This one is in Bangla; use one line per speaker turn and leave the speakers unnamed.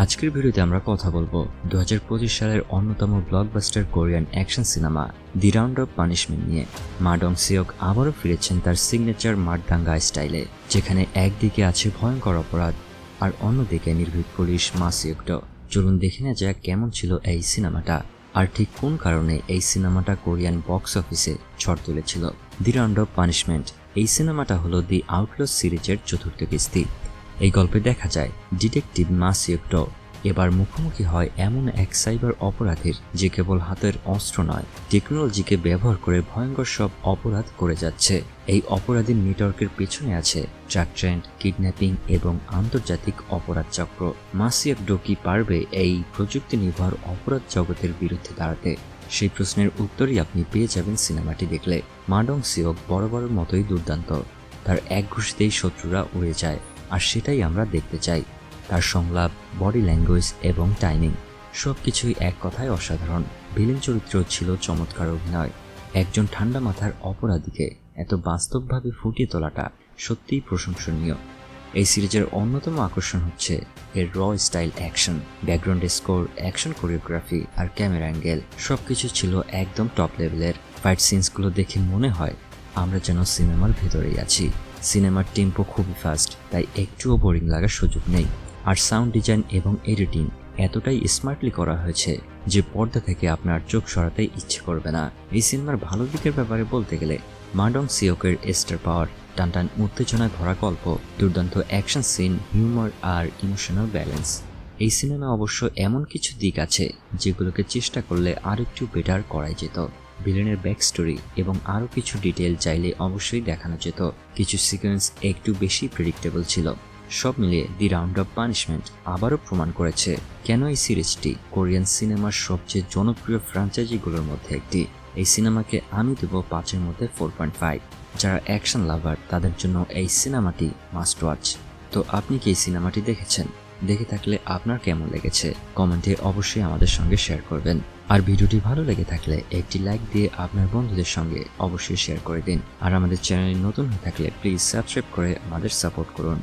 আজকের ভিডিওতে আমরা কথা বলব দুই হাজার পঁচিশ সালের অন্যতম blockbuster Korean action cinema the round of punishment নিয়ে। মা ডং সিওক আবারও ফিরেছেন তার সিগনেচার মারদাঙ্গা স্টাইলে, যেখানে একদিকে আছে ভয়ঙ্কর অপরাধ আর অন্যদিকে নির্ভীক পুলিশ মা সিওকটো চলুন দেখে নেওয়া যাক কেমন ছিল এই সিনেমাটা আর ঠিক কোন কারণে এই সিনেমাটা কোরিয়ান বক্স অফিসে ঝড় তুলেছিল। দি রাউন্ড অফ পানিশমেন্ট এই সিনেমাটা হলো দি আউটলস সিরিজের চতুর্থ কিস্তি। এই গল্পে দেখা যায়, ডিটেকটিভ মাসিয়ক্ট এবার মুখোমুখি হয় এমন এক সাইবার অপরাধীর, যে কেবল হাতের অস্ত্র নয়, টেকনোলজিকে ব্যবহার করে ভয়ঙ্কর সব অপরাধ করে যাচ্ছে। এই অপরাধীর নেটওয়ার্কের পেছনে আছে ট্রাক ট্রেন্ড কিডন্যাপিং এবং আন্তর্জাতিক অপরাধ চক্র। মাসিয়ক্টো কি পারবে এই প্রযুক্তি নির্ভর অপরাধ জগতের বিরুদ্ধে দাঁড়াতে? সেই প্রশ্নের উত্তরই আপনি পেয়ে যাবেন সিনেমাটি দেখলে। মাডং সিওক বড় বড় মতোই দুর্দান্ত। তার এক ঘুষিতেই শত্রুরা উড়ে যায়। আর সেটাই আমরা দেখতে চাই। তার সংলাপ বডি ল্যাঙ্গুয়েজ এবং টাইমিং সব কিছুই এক কথায় অসাধারণ। ভিলেন চরিত্র ছিল চমৎকার অভিনয়। একজন ঠান্ডা মাথার অপরাধীকে এত বাস্তবভাবে ফুটিয়ে তোলাটা সত্যিই প্রশংসনীয়। এই সিরিজের অন্যতম আকর্ষণ হচ্ছে এর র style action background score action choreography আর ক্যামেরা অ্যাঙ্গেল সব কিছু ছিল একদম টপ লেভেলের ফাইট সিনসগুলো দেখে মনে হয় আমরা যেন সিনেমার ভেতরেই আছি। সিনেমার টেম্পো খুবই ফাস্ট, তাই একটুও বোরিং লাগার সুযোগ নেই। আর সাউন্ড ডিজাইন এবং এডিটিং এতটাই স্মার্টলি করা হয়েছে যে পর্দা থেকে আপনার চোখ সরাতে ইচ্ছে করবে না। এই সিনেমার ভালো দিকের ব্যাপারে বলতে গেলে মাডং সিওকের স্টার পাওয়ার, টানটান উত্তেজনায় ভরা গল্প, দুর্দান্ত অ্যাকশন সিন, হিউমার আর ইমোশনাল ব্যালেন্স। এই সিনেমা অবশ্য এমন কিছু দিক আছে যেগুলোকে চেষ্টা করলে আরেকটু বেটার করাই যেত। ভিলেনের ব্যাক স্টোরি এবং আরও কিছু ডিটেল চাইলে অবশ্যই দেখানো যেত। কিছু সিকোয়েন্স একটু বেশি প্রেডিক্টেবল ছিল। সব মিলিয়ে দি রাউন্ড অফ পানিশমেন্ট আবারও প্রমাণ করেছে কেন এই সিরিজটি কোরিয়ান সিনেমার সবচেয়ে জনপ্রিয় ফ্র্যাঞ্চাইজিগুলোর মধ্যে একটি। এই সিনেমাকে আমি দেবো পাঁচের মধ্যে ফোর পয়েন্ট ফাইভ যারা অ্যাকশন লাভার তাদের জন্য এই সিনেমাটি মাস্ট ওয়াচ তো আপনি কি এই সিনেমাটি দেখেছেন? দেখে থাকলে আপনার কেমন লেগেছে কমেন্টে অবশ্যই আমাদের সঙ্গে শেয়ার করবেন। আর ভিডিওটি ভালো লেগে থাকলে একটি লাইক দিয়ে আপনার বন্ধুদের সঙ্গে অবশ্যই শেয়ার করে দিন। আর আমাদের চ্যানেলে নতুন হয়ে থাকলে প্লিজ সাবস্ক্রাইব করে আমাদের সাপোর্ট করুন।